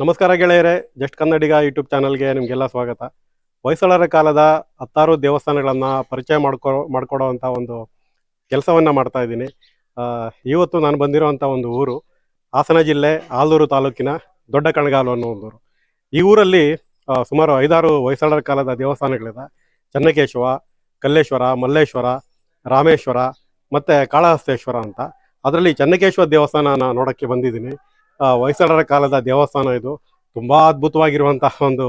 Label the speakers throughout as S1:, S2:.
S1: ನಮಸ್ಕಾರ ಗೆಳೆಯರೆ, just Kannadiga YouTube ಚಾನಲ್ಗೆ ನಿಮಗೆಲ್ಲ ಸ್ವಾಗತ. ಹೊಯ್ಸಳರ ಕಾಲದ ಹತ್ತಾರು ದೇವಸ್ಥಾನಗಳನ್ನು ಪರಿಚಯ ಮಾಡ್ಕೊ ಮಾಡಿಕೊಡೋವಂಥ ಒಂದು ಕೆಲಸವನ್ನು ಮಾಡ್ತಾ ಇದ್ದೀನಿ. ಇವತ್ತು ನಾನು ಬಂದಿರೋವಂಥ ಒಂದು ಊರು ಹಾಸನ ಜಿಲ್ಲೆ ಆಲೂರು ತಾಲೂಕಿನ ದೊಡ್ಡ ಕಣಗಾಲು ಅನ್ನೋ ಒಂದು ಊರು. ಈ ಊರಲ್ಲಿ ಸುಮಾರು ಐದಾರು ಹೊಯ್ಸಳರ ಕಾಲದ ದೇವಸ್ಥಾನಗಳಿದೆ. ಚನ್ನಕೇಶವ, ಕಲ್ಲೇಶ್ವರ, ಮಲ್ಲೇಶ್ವರ, ರಾಮೇಶ್ವರ ಮತ್ತು ಕಾಳಹಸ್ತೇಶ್ವರ ಅಂತ. ಅದರಲ್ಲಿ ಚನ್ನಕೇಶ್ವರ ದೇವಸ್ಥಾನ ನಾನು ನೋಡೋಕ್ಕೆ ಬಂದಿದ್ದೀನಿ. ಹೊಯ್ಸಳರ ಕಾಲದ ದೇವಸ್ಥಾನ ಇದು. ತುಂಬಾ ಅದ್ಭುತವಾಗಿರುವಂತಹ ಒಂದು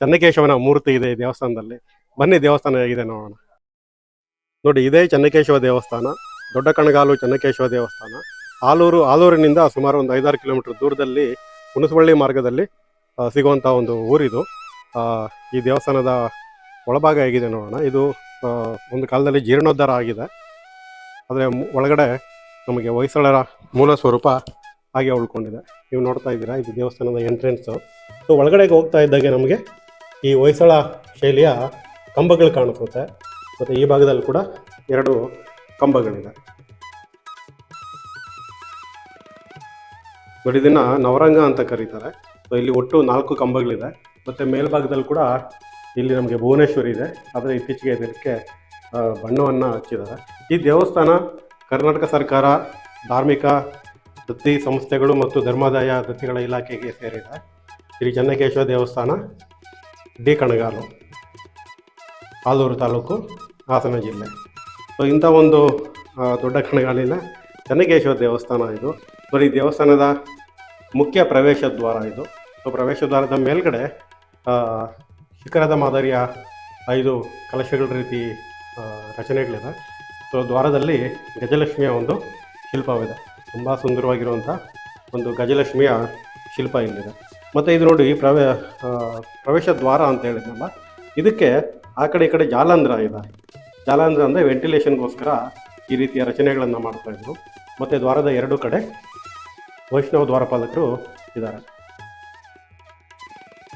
S1: ಚನ್ನಕೇಶವನ ಮೂರ್ತಿ ಇದೆ ಈ ದೇವಸ್ಥಾನದಲ್ಲಿ. ಬನ್ನಿ ದೇವಸ್ಥಾನ ಹೇಗಿದೆ ನೋಡೋಣ. ನೋಡಿ, ಇದೇ ಚನ್ನಕೇಶವ ದೇವಸ್ಥಾನ. ದೊಡ್ಡ ಕಣಗಾಲು ಚನ್ನಕೇಶವ ದೇವಸ್ಥಾನ. ಆಲೂರು, ಆಲೂರಿನಿಂದ ಸುಮಾರು ಒಂದು ಐದಾರು ಕಿಲೋಮೀಟರ್ ದೂರದಲ್ಲಿ ಹುಣಸವಳ್ಳಿ ಮಾರ್ಗದಲ್ಲಿ ಸಿಗುವಂಥ ಒಂದು ಊರಿದು. ಈ ದೇವಸ್ಥಾನದ ಒಳಭಾಗ ಹೇಗಿದೆ ನೋಡೋಣ. ಇದು ಒಂದು ಕಾಲದಲ್ಲಿ ಜೀರ್ಣೋದ್ಧಾರ ಆಗಿದೆ. ಆದರೆ ಒಳಗಡೆ ನಮಗೆ ಹೊಯ್ಸಳರ ಮೂಲ ಸ್ವರೂಪ ಹಾಗೆ ಉಳ್ಕೊಂಡಿದೆ. ನೀವು ನೋಡ್ತಾ ಇದ್ದೀರಾ, ಇದು ದೇವಸ್ಥಾನದ ಎಂಟ್ರೆನ್ಸು ಸೊ ಒಳಗಡೆಗೆ ಹೋಗ್ತಾ ಇದ್ದಾಗೆ ನಮಗೆ ಈ ಹೊಯ್ಸಳ ಶೈಲಿಯ ಕಂಬಗಳು ಕಾಣಿಸುತ್ತೆ. ಮತ್ತು ಈ ಭಾಗದಲ್ಲಿ ಕೂಡ ಎರಡು ಕಂಬಗಳಿದೆ. ಬಟ್ ಇದನ್ನ ನವರಂಗ ಅಂತ ಕರೀತಾರೆ. ಸೊ ಇಲ್ಲಿ ಒಟ್ಟು ನಾಲ್ಕು ಕಂಬಗಳಿದೆ. ಮತ್ತು ಮೇಲ್ಭಾಗದಲ್ಲಿ ಕೂಡ ಇಲ್ಲಿ ನಮಗೆ ಭುವನೇಶ್ವರಿ ಇದೆ. ಆದರೆ ಇತ್ತೀಚೆಗೆ ಇದಕ್ಕೆ ಬಣ್ಣವನ್ನು ಹಚ್ಚಿದ್ದಾರೆ. ಈ ದೇವಸ್ಥಾನ ಕರ್ನಾಟಕ ಸರ್ಕಾರ ಧಾರ್ಮಿಕ ದತ್ತಿ ಸಂಸ್ಥೆಗಳು ಮತ್ತು ಧರ್ಮಾದಾಯ ದತ್ತಿಗಳ ಇಲಾಖೆಗೆ ಸೇರಿದ ಶ್ರೀ ಚನ್ನಕೇಶವ ದೇವಸ್ಥಾನ, ಡಿ. ಕಣಗಾಲು ಆಲೂರು ತಾಲೂಕು, ಹಾಸನ ಜಿಲ್ಲೆ. ಸೊ ಇಂಥ ಒಂದು ದೊಡ್ಡ ಕಣಗಾಲಿನ ಚನ್ನಕೇಶವ ದೇವಸ್ಥಾನ ಇದು. ಬರೀ ದೇವಸ್ಥಾನದ ಮುಖ್ಯ ಪ್ರವೇಶ ದ್ವಾರ ಇದು. ಸೊ ಪ್ರವೇಶ ದ್ವಾರದ ಮೇಲ್ಗಡೆ ಶಿಖರದ ಮಾದರಿಯ ಐದು ಕಲಶಗಳ ರೀತಿ ರಚನೆಗಳಿದೆ. ಸೊ ದ್ವಾರದಲ್ಲಿ ಗಜಲಕ್ಷ್ಮಿಯ ಒಂದು ಶಿಲ್ಪವಿದೆ. ತುಂಬ ಸುಂದರವಾಗಿರುವಂಥ ಒಂದು ಗಜಲಕ್ಷ್ಮಿಯ ಶಿಲ್ಪ ಇಲ್ಲಿದೆ. ಮತ್ತು ಇದು ನೋಡಿ ಪ್ರವೇ ಪ್ರವೇಶ ದ್ವಾರ ಅಂತ ಹೇಳಿದ್ನಲ್ಲ? ಇದಕ್ಕೆ ಆ ಕಡೆ ಈ ಕಡೆ ಜಾಲಾಂಧ್ರ ಇದೆ. ಜಾಲಾಂಧ್ರ ಅಂದರೆ ವೆಂಟಿಲೇಷನ್ಗೋಸ್ಕರ ಈ ರೀತಿಯ ರಚನೆಗಳನ್ನು ಮಾಡ್ತಾ ಇದ್ರು. ಮತ್ತು ದ್ವಾರದ ಎರಡು ಕಡೆ ವೈಷ್ಣವ ದ್ವಾರಪಾಲಕರು ಇದ್ದಾರೆ.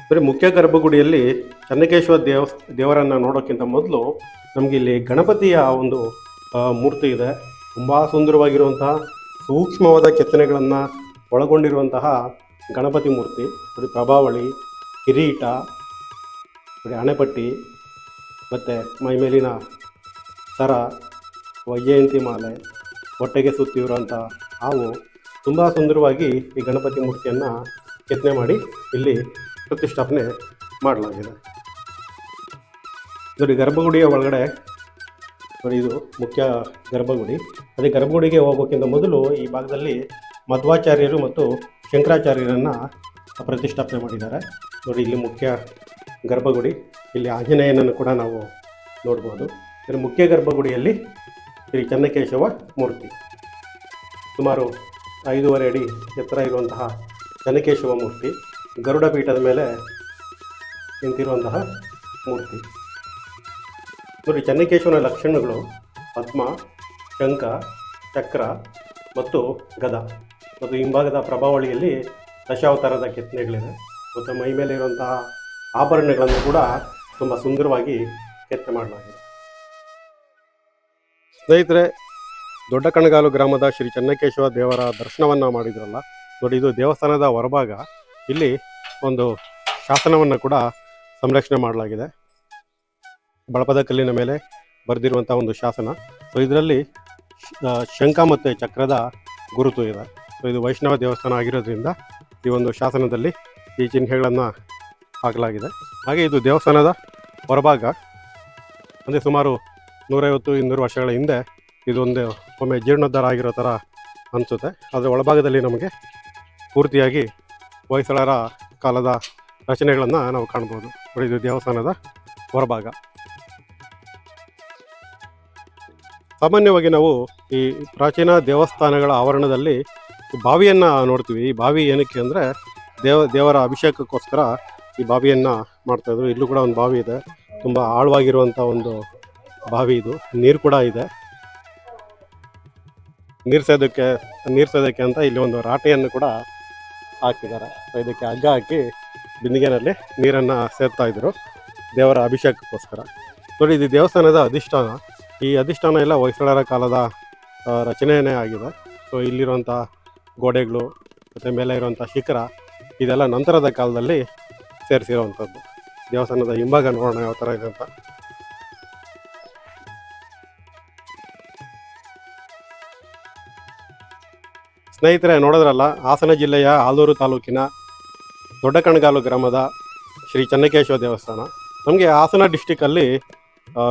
S1: ಬರೀ ಮುಖ್ಯ ಗರ್ಭಗುಡಿಯಲ್ಲಿ ಚನ್ನಕೇಶ್ವರ ದೇವ ದೇವರನ್ನು ನೋಡೋಕ್ಕಿಂತ ಮೊದಲು ನಮಗೆ ಇಲ್ಲಿ ಗಣಪತಿಯ ಒಂದು ಮೂರ್ತಿ ಇದೆ. ತುಂಬ ಸುಂದರವಾಗಿರುವಂತಹ ಸೂಕ್ಷ್ಮವಾದ ಕೆತ್ತನೆಗಳನ್ನು ಒಳಗೊಂಡಿರುವಂತಹ ಗಣಪತಿ ಮೂರ್ತಿ ನೋಡಿ ಪ್ರಭಾವಳಿ, ಕಿರೀಟ ನೋಡಿ ಅಣೆಪಟ್ಟಿ ಮತ್ತು ಮೈಮೇಲಿನ ಸರ, ವೈಜಯಂತಿ ಮಾಲೆ, ಹೊಟ್ಟೆಗೆ ಸುತ್ತಿರುವಂಥ ಹಾವು ತುಂಬ ಸುಂದರವಾಗಿ ಈ ಗಣಪತಿ ಮೂರ್ತಿಯನ್ನು ಕೆತ್ತನೆ ಮಾಡಿ ಇಲ್ಲಿ ಪ್ರತಿಷ್ಠಾಪನೆ ಮಾಡಲಾಗಿದೆ. ನೋಡಿ, ಗರ್ಭಗುಡಿಯ ಒಳಗಡೆ ಇದು ಮುಖ್ಯ ಗರ್ಭಗುಡಿ. ಅದೇ ಗರ್ಭಗುಡಿಗೆ ಹೋಗೋಕ್ಕಿಂತ ಮೊದಲು ಈ ಭಾಗದಲ್ಲಿ ಮಧ್ವಾಚಾರ್ಯರು ಮತ್ತು ಶಂಕರಾಚಾರ್ಯರನ್ನು ಪ್ರತಿಷ್ಠಾಪನೆ ಮಾಡಿದ್ದಾರೆ. ನೋಡಿ, ಇಲ್ಲಿ ಮುಖ್ಯ ಗರ್ಭಗುಡಿ. ಇಲ್ಲಿ ಆಂಜನೇಯನನ್ನು ಕೂಡ ನಾವು ನೋಡ್ಬೋದು. ಇದರ ಮುಖ್ಯ ಗರ್ಭಗುಡಿಯಲ್ಲಿ ಶ್ರೀ ಚನ್ನಕೇಶವ ಮೂರ್ತಿ. ಸುಮಾರು ಐದೂವರೆ ಅಡಿ ಎತ್ತರ ಇರುವಂತಹ ಚನ್ನಕೇಶವ ಮೂರ್ತಿ. ಗರುಡ ಪೀಠದ ಮೇಲೆ ನಿಂತಿರುವಂತಹ ಮೂರ್ತಿ. ನೋಡಿ ಚನ್ನಕೇಶವನ ಲಕ್ಷಣಗಳು ಪದ್ಮ, ಶಂಖ, ಚಕ್ರ ಮತ್ತು ಗದ. ಮತ್ತು ಹಿಂಭಾಗದ ಪ್ರಭಾವಳಿಯಲ್ಲಿ ದಶಾವತಾರದ ಕೆತ್ತನೆಗಳಿದೆ ಮತ್ತು ಮೈ ಮೇಲೆ ಇರುವಂತಹ ಆಭರಣಗಳನ್ನು ಕೂಡ ತುಂಬ ಸುಂದರವಾಗಿ ಕೆತ್ತನೆ ಮಾಡಲಾಗಿದೆ. ಸ್ನೇಹಿತರೆ, ದೊಡ್ಡ ಕಣಗಾಲು ಗ್ರಾಮದ ಶ್ರೀ ಚನ್ನಕೇಶವ ದೇವರ ದರ್ಶನವನ್ನು ಮಾಡಿದ್ರಲ್ಲ. ನೋಡಿ, ಇದು ದೇವಸ್ಥಾನದ ಹೊರಭಾಗ. ಇಲ್ಲಿ ಒಂದು ಶಾಸನವನ್ನು ಕೂಡ ಸಂರಕ್ಷಣೆ ಮಾಡಲಾಗಿದೆ. ಬಳಪದ ಕಲ್ಲಿನ ಮೇಲೆ ಬರೆದಿರುವಂಥ ಒಂದು ಶಾಸನ. ಸೊ ಇದರಲ್ಲಿ ಶಂಖ ಮತ್ತು ಚಕ್ರದ ಗುರುತು ಇದೆ. ಸೊ ಇದು ವೈಷ್ಣವ ದೇವಸ್ಥಾನ ಆಗಿರೋದ್ರಿಂದ ಈ ಒಂದು ಶಾಸನದಲ್ಲಿ ಈ ಚಿಹ್ನೆಗಳನ್ನು ಹಾಕಲಾಗಿದೆ. ಹಾಗೆ ಇದು ದೇವಸ್ಥಾನದ ಹೊರಭಾಗ. ಅಂದರೆ ಸುಮಾರು ನೂರೈವತ್ತು ಇನ್ನೂರು ವರ್ಷಗಳ ಹಿಂದೆ ಇದೊಂದು ಒಮ್ಮೆ ಜೀರ್ಣೋದ್ಧಾರ ಆಗಿರೋ ಥರ ಅನಿಸುತ್ತೆ. ಅದರ ಒಳಭಾಗದಲ್ಲಿ ನಮಗೆ ಪೂರ್ತಿಯಾಗಿ ಹೊಯ್ಸಳರ ಕಾಲದ ರಚನೆಗಳನ್ನು ನಾವು ಕಾಣ್ಬೋದು. ಇದು ದೇವಸ್ಥಾನದ ಹೊರಭಾಗ. ಸಾಮಾನ್ಯವಾಗಿ ನಾವು ಈ ಪ್ರಾಚೀನ ದೇವಸ್ಥಾನಗಳ ಆವರಣದಲ್ಲಿ ಬಾವಿಯನ್ನು ನೋಡ್ತೀವಿ. ಈ ಬಾವಿ ಏನಕ್ಕೆ ಅಂದರೆ ದೇವ, ದೇವರ ಅಭಿಷೇಕಕ್ಕೋಸ್ಕರ ಈ ಬಾವಿಯನ್ನು ಮಾಡ್ತಾಯಿದ್ರು ಇಲ್ಲೂ ಕೂಡ ಒಂದು ಬಾವಿ ಇದೆ. ತುಂಬ ಆಳವಾಗಿರುವಂಥ ಒಂದು ಬಾವಿ ಇದು. ನೀರು ಕೂಡ ಇದೆ. ನೀರು ಸೇದಕ್ಕೆ, ನೀರು ಸೇದೋಕ್ಕೆ ಅಂತ ಇಲ್ಲಿ ಒಂದು ರಾಟೆಯನ್ನು ಕೂಡ ಹಾಕಿದ್ದಾರೆ. ಇದಕ್ಕೆ ಹಗ್ಗ ಹಾಕಿ ಬಿಂದಿಗೆನಲ್ಲಿ ನೀರನ್ನು ಸೇರ್ತಾ ಇದ್ರು ದೇವರ ಅಭಿಷೇಕಕ್ಕೋಸ್ಕರ. ನೋಡಿ, ಇದು ದೇವಸ್ಥಾನದ ಅಧಿಷ್ಠಾನ. ಈ ಅಧಿಷ್ಠಾನ ಎಲ್ಲ ಹೊಯ್ಸಳರ ಕಾಲದ ರಚನೆಯೇ ಆಗಿದೆ. ಸೊ ಇಲ್ಲಿರುವಂಥ ಗೋಡೆಗಳು ಮತ್ತು ಮೇಲೆ ಇರುವಂಥ ಶಿಖರ, ಇದೆಲ್ಲ ನಂತರದ ಕಾಲದಲ್ಲಿ ಸೇರಿಸಿರುವಂಥದ್ದು ದೇವಸ್ಥಾನದ ಹಿಂಭಾಗ ನೋಡೋಣ ಯಾವ ಥರ ಇದೆ ಅಂತ. ಸ್ನೇಹಿತರೆ, ನೋಡಿದ್ರಲ್ಲ, ಹಾಸನ ಜಿಲ್ಲೆಯ ಆಲೂರು ತಾಲೂಕಿನ ದೊಡ್ಡ ಕಣಗಾಲು ಗ್ರಾಮದ ಶ್ರೀ ಚನ್ನಕೇಶವ ದೇವಸ್ಥಾನ. ನಮಗೆ ಹಾಸನ ಡಿಸ್ಟಿಕ್ಕಲ್ಲಿ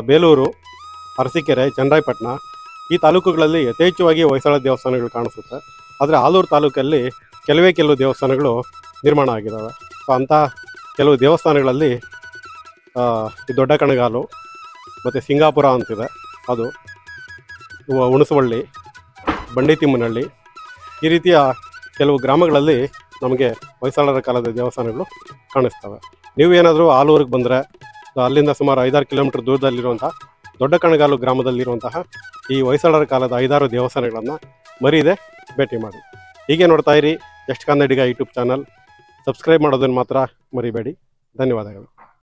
S1: ಬೇಲೂರು ಅರಸೀಕೆರೆ ಚನ್ನರಾಯಪಟ್ಟಣ ಈ ತಾಲೂಕುಗಳಲ್ಲಿ ಯಥೇಚ್ಛವಾಗಿ ಹೊಯ್ಸಳ ದೇವಸ್ಥಾನಗಳು ಕಾಣಿಸುತ್ತೆ. ಆದರೆ ಆಲೂರು ತಾಲೂಕಲ್ಲಿ ಕೆಲವೇ ಕೆಲವು ದೇವಸ್ಥಾನಗಳು ನಿರ್ಮಾಣ ಆಗಿದ್ದಾವೆ ಸೊ ಅಂಥ ಕೆಲವು ದೇವಸ್ಥಾನಗಳಲ್ಲಿ ಈ ದೊಡ್ಡ ಕಣಗಾಲು ಮತ್ತು ಸಿಂಗಾಪುರ ಅಂತಿದೆ. ಅದು ಹುಣಸವಳ್ಳಿ, ಬಂಡಿತಿಮ್ಮನಹಳ್ಳಿ ಈ ರೀತಿಯ ಕೆಲವು ಗ್ರಾಮಗಳಲ್ಲಿ ನಮಗೆ ಹೊಯ್ಸಳರ ಕಾಲದ ದೇವಸ್ಥಾನಗಳು ಕಾಣಿಸ್ತವೆ. ನೀವು ಏನಾದರೂ ಆಲೂರಿಗೆ ಬಂದರೆ, ಅಲ್ಲಿಂದ ಸುಮಾರು ಐದಾರು ಕಿಲೋಮೀಟ್ರ್ ದೂರದಲ್ಲಿರುವಂಥ ದೊಡ್ಡ ಕಣಗಾಲು ಗ್ರಾಮದಲ್ಲಿರುವಂತಹ ಈ ಹೊಯ್ಸಳರ ಕಾಲದ ಐದಾರು ದೇವಸ್ಥಾನಗಳನ್ನು ಮರೀದೆ ಭೇಟಿ ಮಾಡಿ ಹೀಗೆ ನೋಡ್ತಾ ಇರಿ ಎಷ್ಟು ಕನ್ನಡಿಗ ಯೂಟ್ಯೂಬ್ ಚಾನಲ್. ಸಬ್ಸ್ಕ್ರೈಬ್ ಮಾಡೋದನ್ನು ಮಾತ್ರ ಮರಿಬೇಡಿ. ಧನ್ಯವಾದಗಳು.